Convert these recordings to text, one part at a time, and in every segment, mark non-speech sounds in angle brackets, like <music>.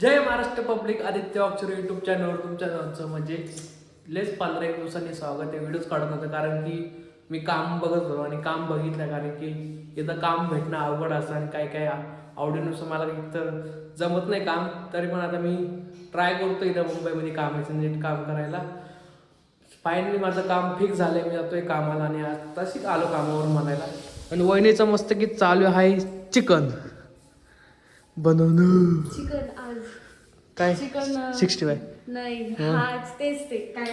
जय Maharashtra public Aditya अक्षर YouTube चॅनलवर तुमच्या सर्वांचं म्हणजे लेस पंधरा एक दिवसांनी स्वागत आहे. व्हिडिओज काढत होतं कारण की मी काम बघत होतो आणि काम बघितलं कारण की इथं काम भेटणं अवघड असं आणि काय काय आवडीनुसार मला तर जमत नाही काम तरी पण आता मी ट्राय करतो इथं मुंबईमध्ये काम यायचं नीट काम करायला. फायनली माझं काम फिक्स झालंय मी जातोय कामाला आणि आज तशीच आलो कामावर म्हणायला. आणि वहिनीचं मस्त की चालू आहे चिकन. बनवणं चिकन आज. काय? चिकन सिक्स्टी फाय नाही हं. आज तेच ते. काय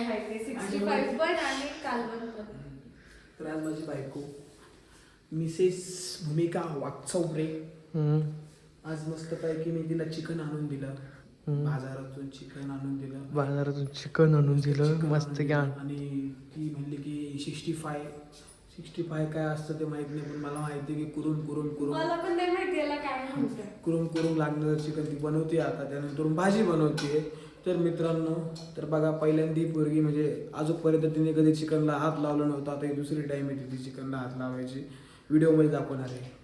सिक्स्टी फाईव्ह पण आणि कालवण पण तर आज माझी बायको मिसेस भूमिका वागचौरे आज मस्त पैकी मी तिला चिकन आणून दिलं. बाजारातून चिकन आणून दिलं. बाजारातून चिकन आणून दिलं. चिकन मस्त आणून घ्या. दिलं. आणि ती म्हणली की सिक्स्टी फाय सिक्स्टी फाय काय असतं ते माहीत नाही पण मला माहिती आहे की कुरून कुरून कुरून मला पण नाही माहिती याला काय म्हणतात कुरून कुरून लागणारं चिकन ती बनवते आता त्यानंतर भाजी बनवते. तर मित्रांनो तर बघा पहिल्यांदा ही पोरगी म्हणजे अजूनपर्यंत तिने कधी चिकनला हात लावला नव्हता आता ही दुसरी टाइम येते ती चिकनला हात लावायची. व्हिडिओमध्ये दाखवणार आहे.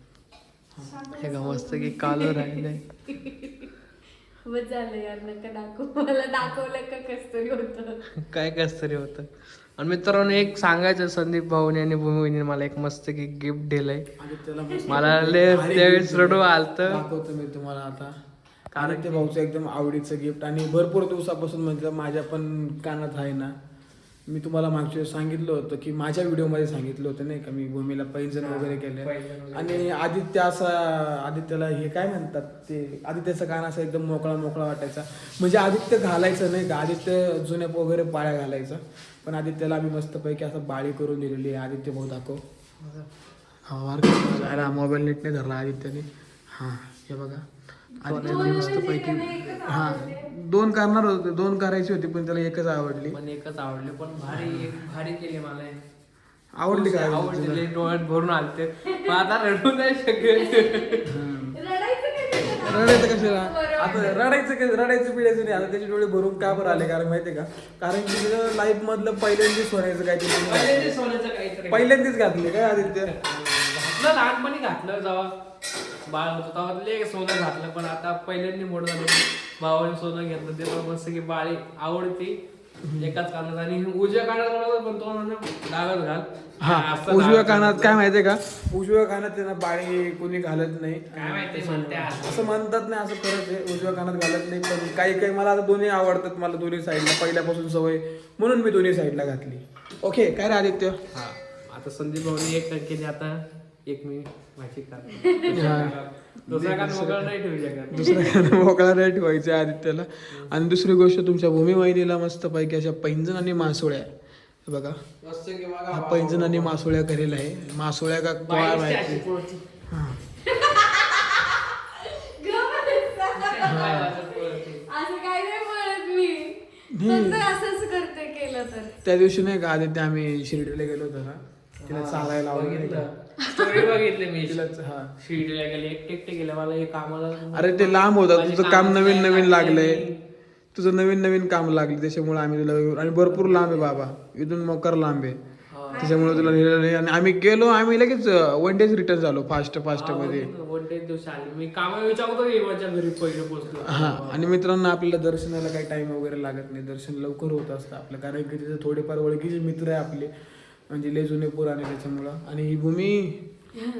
हे का मस्त की कालव राहिले बस झालं यार नका दाखव. मला दाखवलं का कस तरी होतं? <laughs> काय कस तरी होतं? आणि मित्रांनो एक सांगायचं संदीप भाऊने आणि भूमीने मला एक मस्त की गिफ्ट दिलंय <laughs> मला लय त्यावेळेस रडू. आलतं. दाखवतो मी तुम्हाला आता कारण ते भाऊचं एकदम आवडीचं गिफ्ट आणि भरपूर दिवसापासून म्हणजे माझ्या पण कानात आहे ना मी तुम्हाला मागच्या वेळेस सांगितलं होतं की माझ्या व्हिडिओमध्ये सांगितलं होतं नाही का मी भूमीला पैंजण वगैरे केले. आणि आदित्य असा आदित्यला हे काय म्हणतात ते आदित्यचा कान असा एकदम मोकळा मोकळा वाटायचा. म्हणजे आदित्य घालायचं नाही का आदित्य जुन्या वगैरे पाळ्या घालायचा. पण आदित्यला आम्ही मस्तपैकी असं बाळी करून दिलेली आहे आदित्य भाऊ दाखव. हा मोबाईल नीट नाही धरला आदित्यने. हा हे बघा. आदित्यने मस्तपैकी हा दोन करणार होते दोन करायची होती पण त्याला एकच आवडली. पण एकच आवडले पण भारी एक भारी केली मला. हे. आवडली का आवडली डोळ्यात भरून आलते. पण आता रडू नाही शकत. रडायचं काय कशाला. आता रडायचं काय रडायचं पिढायचं नाही आता त्याचे डोळे भरून का बरं आले कारण माहितीये का? कारण की तिचं लाईफ मधलं पहिल्यांदाच सोन्याचं काय पहिले ते ते सोन्याचं काहीतरी पहिल्यांदाच घातले काय आदित्य? घातलं लहानपणी घातलं जेव्हा. बाळ होतं तेव्हा लय सोनं घातलं पण आता पहिल्यांदा मोठं झालं. भावाने सोनं घेतलं ते पण मस्त की बाळी आवडती एकाच कानात. आणि उजव्या कानात बरोबर पण तो म्हणतो डाव्यात घाल. हा असं उजव्या कानात. काय माहितीये का? उजव्या कानात त्यांना बाळी कोणी घालत नाही. काय माहिती. असं म्हणतात. नाही असं खरंच आहे उजव्या कानात घालत नाही पण काही काही मला आता दोन्ही आवडतात मला दोन्ही साईडला. पहिल्यापासून सवय म्हणून मी दोन्ही साईडला घातली. ओके काय रे आदित्य? हा आता संदीप भाऊनी एक केली आता. एक मी माझी <laughs> कान दुसऱ्या कान मोकळा नाही ठेवू शकत. दुसऱ्या मोकळा नाही ठेवायचं आदित्यला. आणि दुसरी गोष्ट तुमच्या भूमी वहिनीला मस्त पैकी अशा पैंजण आणि मासोळ्या हे बघा. मस्त की बघा. हा पैंजण आणि मासोळ्या करेल आहे. मासोळ्या का काय बाईसची माहिती. हा. त्या दिवशी नाही का आदित्य आम्ही शिर्डीला गेलो होतो ना. तिला चालायला लावलं नाही का? बघितलं. स्टोरी बघितली मी. तिला हा. शिर्डीला गेले एकटे एकटे गेले. मला हे कामाला अरे ते लांब होतं. माझे तुझं काम नवीन नवीन लागलंय. लागले. तुझं नवीन नवीन काम लागले. त्याच्यामुळे आम्ही तुला आणि भरपूर लांब आहे बाबा. इथून मोकर लांब आहे. हा. त्याच्यामुळे तुला नेलेलं नाही. आणि आम्ही गेलो आम्ही लगेच वन डेज रिटर्न झालो फास्ट फास्टमध्ये. वन डे दिवशी आले. मी कामा विचारतो की माझ्या घरी पहिले पोहोचलो. हा. आणि मित्रांनो आपल्याला दर्शनाला काही टाइम वगैरे लागत नाही. दर्शन लवकर होत असतं आपलं. कारण की तिथे थोडेफार ओळखीचे मित्र आहे आपले. म्हणजे लय जुने पुराणे त्याच्यामुळं. आणि ही भूमी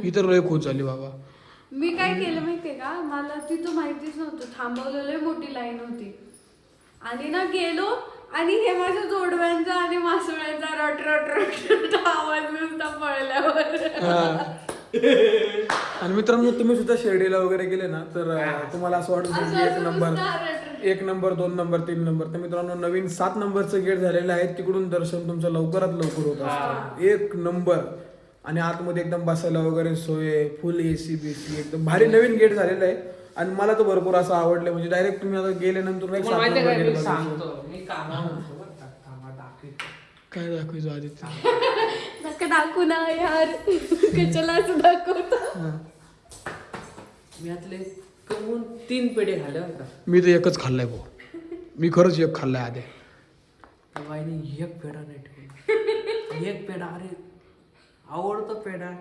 इतर लय खोच झाली बाबा. मी काय केलं माहितीये का? मला तिथं माहितीच नव्हतं. थांबवलेलं मोठी लाईन होती. आणि ना गेलो आणि हे माझ्या जोडव्यांचा आणि मासोळ्यांचा रट रट रट रट आवाज नुसता पळल्यावर. <laughs> आणि मित्रांनो तुम्ही सुद्धा शिर्डीला वगैरे गेले ना तर तुम्हाला असं वाटत असेल की एक नंबर. एक नंबर दोन नंबर तीन नंबर. तर मित्रांनो नवीन सात नंबरचं गेट झालेलं आहे. तिकडून दर्शन तुमचं लवकरात लवकर होत असतं. एक नंबर. आणि आतमध्ये एकदम बसायला वगैरे सोय फुल एसी बीसी एकदम भारी नवीन गेट झालेलं आहे. आणि मला तर भरपूर असं आवडलं. म्हणजे डायरेक्ट तुम्ही आता गेल्यानंतर सात नंबर. काय दाखवायचं आदित्य? दाखवू ना यार. कशाला असं दाखवतो हा. मी यातले कमवून तीन पेढे खाल्ले बरं का. मी तर एकच खाल्लाय भाऊ. मी खरंच एक खाल्लाय आधी. त्या बाईने एक पेढा नाही ठेवला. एक पेढा अरे आवडतो पेढा.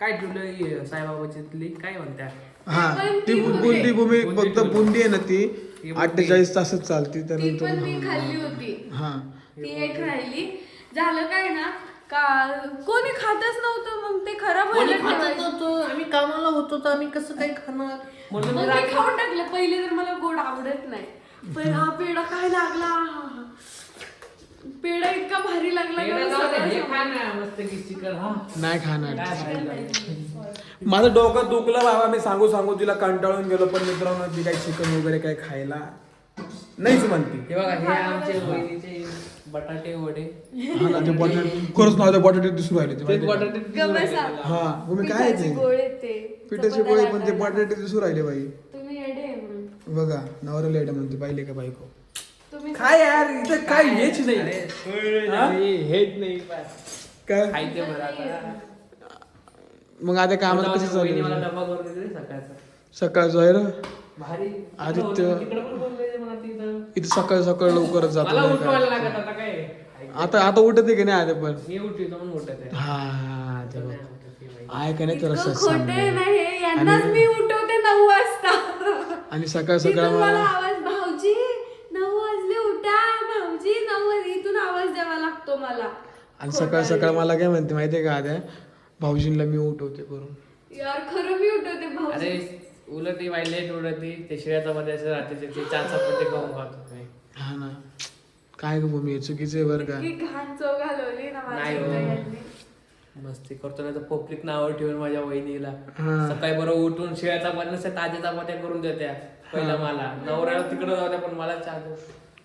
काय ठेवलं साईबाबाची काय म्हणत्या? हा ती बुंदी भूमी फक्त बुंदी आहे ना ती. ती अठ्ठेचाळीस तासच चालती ती त्यानंतर पण मी खाल्ली होती. हा. ती एक राहिली. झालं काय ना का कोणी खातच नव्हतं मग ते खराब व्हायला ठेवायचं. होतो आम्ही कामाला होतो तर आम्ही कसं काही खाणार? म्हणून मग मी रात्री- खाऊन टाकलं. पहिले तर मला गोड आवडत नाही. पण हा पेढा काय लागला. पेढा इतका भारी लागला हे का जाऊ दे, हे सगळं खा ना मस्त की चिकन. हा. नाही खाणार. काय? माझं डोकं दुखलं बाबा मी सांगू सांगू तिला कंटाळून गेलो. पण मित्रांनो ती काही चिकन वगैरे काही खायला नाहीच म्हणते. हे बघा हे आमचे वहिनीचे बटाटे वडे. हा ना ते बटाटे <laughs> खरंच ना ते बटाटे दिसून राहिले ते ते माहिती आहे का? बटाटे. हा तुम्ही काय आहे पिठाचे ते? गोळे ते. पिठाचे गोळे पण ते. बटाटे दिसून राहिले बाई. तुम्ही येडे आहे म्हणून. बघा नवरा लेट म्हणते पाहिले का बायको? तुम्ही काय यार इथं काय हेच नाही. हा? हेच नाही काय खायचे बरं आता. मग आता कामाचं कसं वहिनी मला चालू डबा करून देते सकाळचा. सकाळचं आहे ना? आदित्य- तिकडे पण बोलले मला तिथं. इथं सकाळ सकाळ लवकरच जातो आता काय? आता आता उठत आहे की नाही आता पण? हा हा, आहे का नाही तर आणि सकाळ सकाळ मला भाऊजी नऊ वाजले उठा. भाऊजी नऊ इथून आवाज द्यावा लागतो मला. आणि सकाळ सकाळ मला काय म्हणते माहितीये का आद्या भाऊजींला मी उठवते करून. यार खरं मी उठवते भाऊजी. अरे उलट ती बाई लेट उडत ते शिळ्याचा मध्ये असं राहते ते- ते चार चपाती खाऊन खातो मी. हा ना. काय ग हे चुकीचं आहे बरं का? इतकी घाण चव घालवली ना नाही माझ्या हो. यांनी. मस्ती करतो नाही तर पब्लिक नाव ठेवून माझ्या वहिनीला. हा. सकाळी बरोबर उठून शिळ्या चपात्या नसत्या ताज्या चपात्या करून देत्या. पहिला मला. नवऱ्याला तिकडे जाऊ द्या पण मला चहा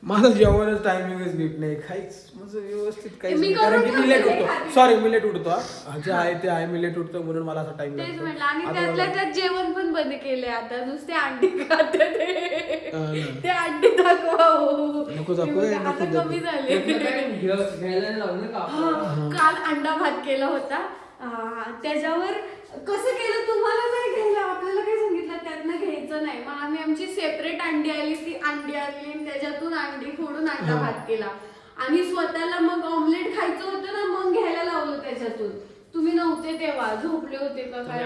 माझं जेवणच टायमिंगच नीट नाही काहीच माझं व्यवस्थित काहीच मी नाही कारण की करून मी लेट ठेवते उठतो खाली. सॉरी मी लेट उठतो हा. जे आहे ते आहे मी लेट उठतो म्हणून मला असा टाइम तेच लागतो म्हटलं आणि आता त्यातल्या मला- त्यात जेवण पण बंद केले आता नुसते अंडी खाते ते हा ना. ते अंडी दाखवा हो. नको दाखवू, ते नको आता दाखवू. कमी झाले घ्यायला हा? काल अंडा भात केला होता आ, त्याच्यावर कसं केलं? तुम्हाला नाही घ्यायला आपल्याला काय सांगितलं? त्यातनं घ्यायचं नाही. मग आम्ही आमची सेपरेट अंडी आली ती अंडी आणली आणि त्याच्यातून अंडी फोडून अंडा भात केला. आणि स्वतःला मग ऑमलेट खायचं होतं ना मग घ्यायला लावलं त्याच्यातून. तुम्ही नव्हते तेव्हा. झोपले होते का काय.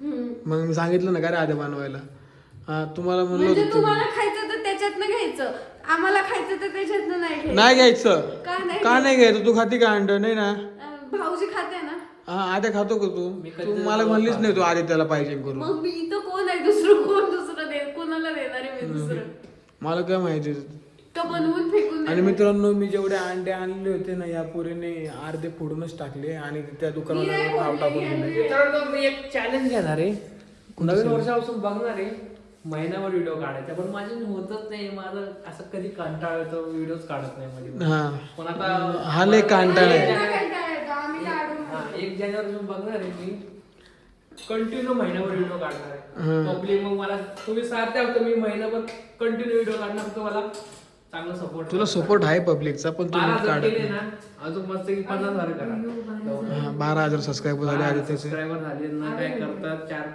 हम्म. मग मी सांगितलं ना का रे आद्या बनवायला? हा तुम्हाला म्हणलं म्हणजे होतं तुम्हाला खायचं तर त्याच्यातनं घ्यायचं. आम्हाला खायचं तर त्याच्यातनं नाही घ्यायचं नाही घ्यायचं. का नाही का नाही घ्यायचं? तू खाती का अंड? नाही ना? अं, भाऊजी खाते ना. हा आद्या खातो का तू? मी तू मला म्हणलीच नाही तू आदित्याला पाहिजे करून. मग मी इथं कोण आहे? दुसरं कोण? दुसरं दे कोणाला देणार आहे मी दुसरं? मला काय माहिती? का बनवून फेकून आणि देणार? मित्रांनो मी जेवढे अंडे आणले होते ना या पोरीने अर्धे फोडूनच टाकले आणि त्या मी दुकानाला नाही नाव बोलली, टाकून यांनी. दिले. मित्रांनो मी एक चॅलेंज घेणार आहे. नवीन वर्षापासून बघणार आहे. महिनाभर व्हिडिओ काढायचा पण माझे होतच नाही. माझं असं कधी कंटाळ येतो व्हिडिओच काढत नाही मध्ये. हा. पण आता हा लय कंटाळा आहे. यांना कंटाळा येतो, आम्ही लाडू हा, खातो. एक जानेवारी बघणार आहे मी. कंटिन्यू महिनाभर व्हिडिओ काढणार आहे. हं. पब्लिक मग मला तुम्ही साथ द्या तर मी महिनाभर कंटिन्यू व्हिडिओ काढणार तर मला चांगला सपोर्ट तुला सपोर्ट आहे पब्लिकचा पण तू बारा हजार काढत केले नाही. ना अजून मस्त की पन्नास हजार करा. हा, बारा हजार सबस्क्राईबर झाले आदित्यचे. सबस्क्रायबर झाले ना काय करतात चार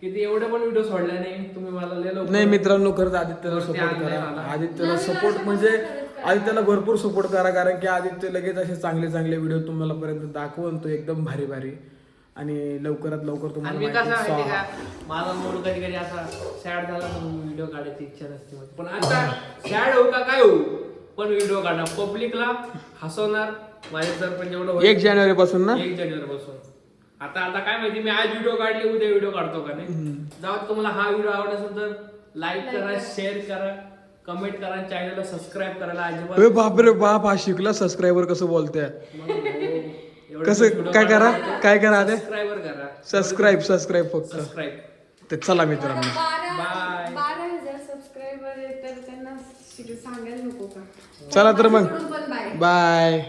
किती एवढे पण व्हिडिओ सोडले नाही. तुम्ही मला लय लवकर- नाही मित्रांनो खरंच आदित्यला सपोर्ट करा. आदित्यला सपोर्ट म्हणजे आदित्यला भरपूर सपोर्ट करा कारण की आदित्य लगेच असे चांगले चांगले व्हिडिओ तुम्हाला पर्यंत दाखवून तो एकदम भारी भारी. आणि लवकरात लवकर आणि तुम्हाला मी कसं माहिती माहिती सहा- का? माझा मूड कधी कधी असा सॅड झाला म्हणून व्हिडिओ काढायची इच्छा नसते माझी. पण आता सॅड होऊ का काय होऊ? पण व्हिडिओ काढणार पब्लिकला हसवणार माझे तर पण जेवढं होईल- एक जानेवारी पासून ना? एक जानेवारी पासून. आता आता काय माहिती मी आज व्हिडिओ काढले उद्या व्हिडिओ काढतो का नाही? जाऊ दे, तुम्हाला हा व्हिडिओ आवडत असेल तर लाईक करा शेअर करा. कमेंट करा चॅनलला सबस्क्राईब करायला अजिबात अरे बापरे बाप हा शिकला सबस्क्रायबर कसं बोलतोय? <laughs> कसं काय करा? काय करा आदे सबस्क्राईबर करा. सबस्क्राईब सबस्क्राईब फक्त. सबस्क्राईब ते चला मित्रांनो. मला बारा Bye. बारा हजार सबस्क्रायबर आहेत तर त्यांना शिक- सांगायला नको का? चला तर मग. माझ्याकडून पण बाय बाय